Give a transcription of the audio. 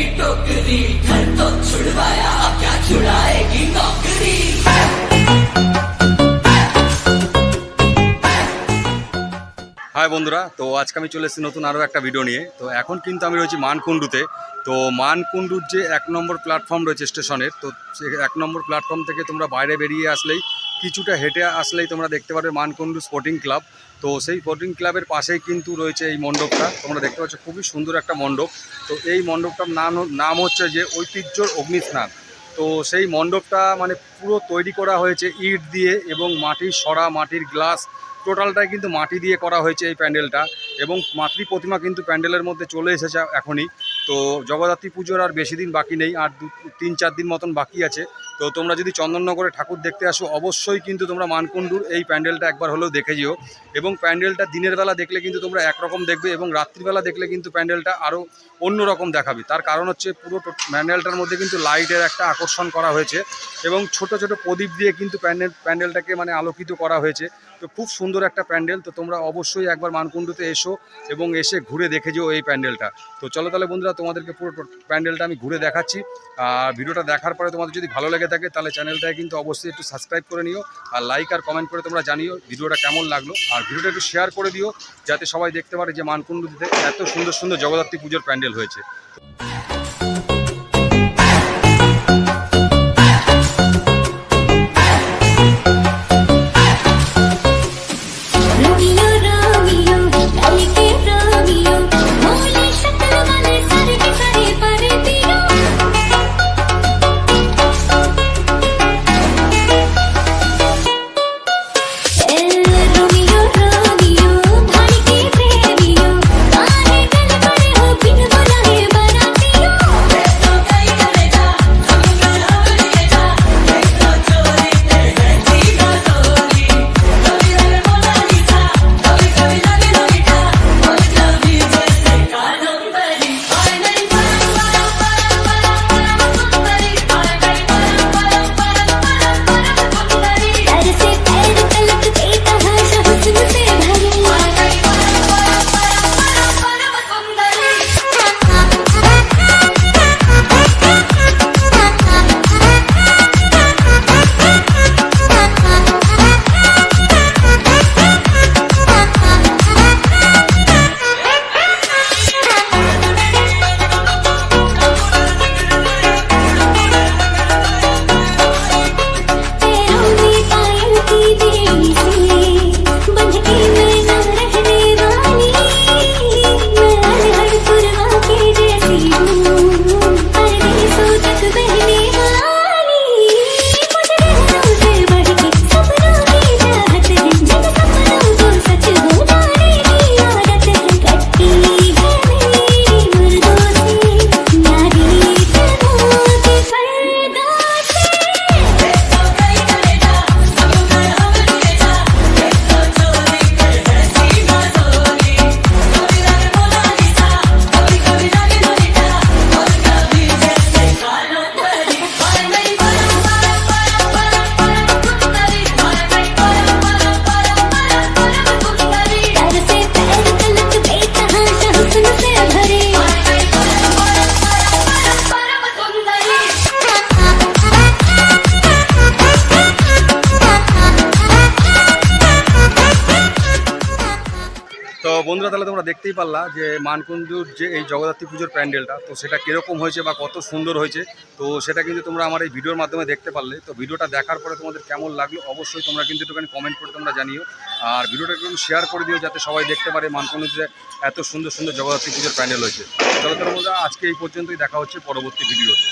टोकरी घर तो छुड़वाया अब क्या छुड़ाएगी नौकरी হাই বন্ধুরা তো আজকে আমি চলে এসেছি নতুন আরও একটা ভিডিও নিয়ে তো এখন কিন্তু আমি রয়েছি মানকুণ্ডুতে তো মানকুণ্ডুর যে এক নম্বর প্ল্যাটফর্ম রয়েছে স্টেশনের তো সে এক নম্বর প্ল্যাটফর্ম থেকে তোমরা বাইরে বেরিয়ে আসলেই কিছুটা হেঁটে আসলেই তোমরা দেখতে পারবে মানকুণ্ডু স্পোর্টিং ক্লাব তো সেই স্পোর্টিং ক্লাবের পাশেই কিন্তু রয়েছে এই মণ্ডপটা। তোমরা দেখতে পাচ্ছ, খুবই সুন্দর একটা মণ্ডপ। তো এই মণ্ডপটার নাম নাম হচ্ছে যে ঐতিহ্যর অগ্নিস্নান। তো সেই মণ্ডপটা মানে পুরো তৈরি করা হয়েছে ইট দিয়ে এবং মাটির সরা, মাটির গ্লাস, টোটালটাই কিন্তু মাটি দিয়ে করা হয়েছে এই প্যান্ডেলটা এবং মাতৃ প্রতিমা কিন্তু প্যান্ডেলের মধ্যে চলে এসেছে এখনই। তো জগদ্ধাত্রী পুজোর আর বেশি দিন বাকি নেই, আর দু, তিন, চার দিন মতন বাকি আছে। তো তোমরা যদি চন্দননগরে ঠাকুর দেখতে আসো, অবশ্যই কিন্তু তোমরা মানকুণ্ডুর এই প্যান্ডেলটা একবার হলেও দেখে যেও। এবং প্যান্ডেলটা দিনের বেলা দেখলে কিন্তু তোমরা একরকম দেখবে এবং রাত্রিবেলা দেখলে কিন্তু প্যান্ডেলটা আরও অন্যরকম দেখাবে। তার কারণ হচ্ছে পুরো প্যান্ডেলটার মধ্যে কিন্তু লাইটের একটা আকর্ষণ করা হয়েছে এবং ছোট ছোট প্রদীপ দিয়ে কিন্তু প্যান্ডেল, প্যান্ডেলটাকে মানে আলোকিত করা হয়েছে। তো খুব সুন্দর একটা প্যান্ডেল, তো তোমরা অবশ্যই একবার মানকুণ্ডুতে এসো এবং এসে ঘুরে দেখে যেও এই প্যান্ডেলটা। তো চলো তাহলে বন্ধুরা, তোমাদেরকে পুরো প্যান্ডেলটা আমি ঘুরে দেখাচ্ছি। আর ভিডিওটা দেখার পরে তোমাদের যদি ভালো লেগে থাকে তাহলে চ্যানেলটাকে কিন্তু অবশ্যই একটু সাবস্ক্রাইব করে নিও আর লাইক আর কমেন্ট করে তোমরা জানিও ভিডিওটা কেমন লাগল। আর ভিডিওটা একটু শেয়ার করে দিও যাতে সবাই দেখতে পারে যে মানকুণ্ডুতে এত সুন্দর সুন্দর জগদ্ধাত্রী পুজোর প্যান্ডেল হয়েছে। বন্ধুরা, তাহলে তোমরা দেখতেই পারলা যে মানকুণ্ডুর যে এই জগদ্ধাত্রী পুজোর প্যান্ডেলটা, তো সেটা কীরকম হয়েছে বা কত সুন্দর হয়েছে, তো সেটা কিন্তু তোমরা আমার এই ভিডিওর মাধ্যমে দেখতে পারলে। তো ভিডিওটা দেখার পরে তোমাদের কেমন লাগল অবশ্যই তোমরা কিন্তু একটুখানি কমেন্ট করে তোমরা জানিও। আর ভিডিওটা একটু শেয়ার করে দিও যাতে সবাই দেখতে পারে মানকুণ্ডুর যে এত সুন্দর সুন্দর জগদ্ধাত্রী পুজোর প্যান্ডেল হয়েছে। চলো বন্ধুরা, আজকে এই পর্যন্তই দেখা হচ্ছে পরবর্তী ভিডিওতে।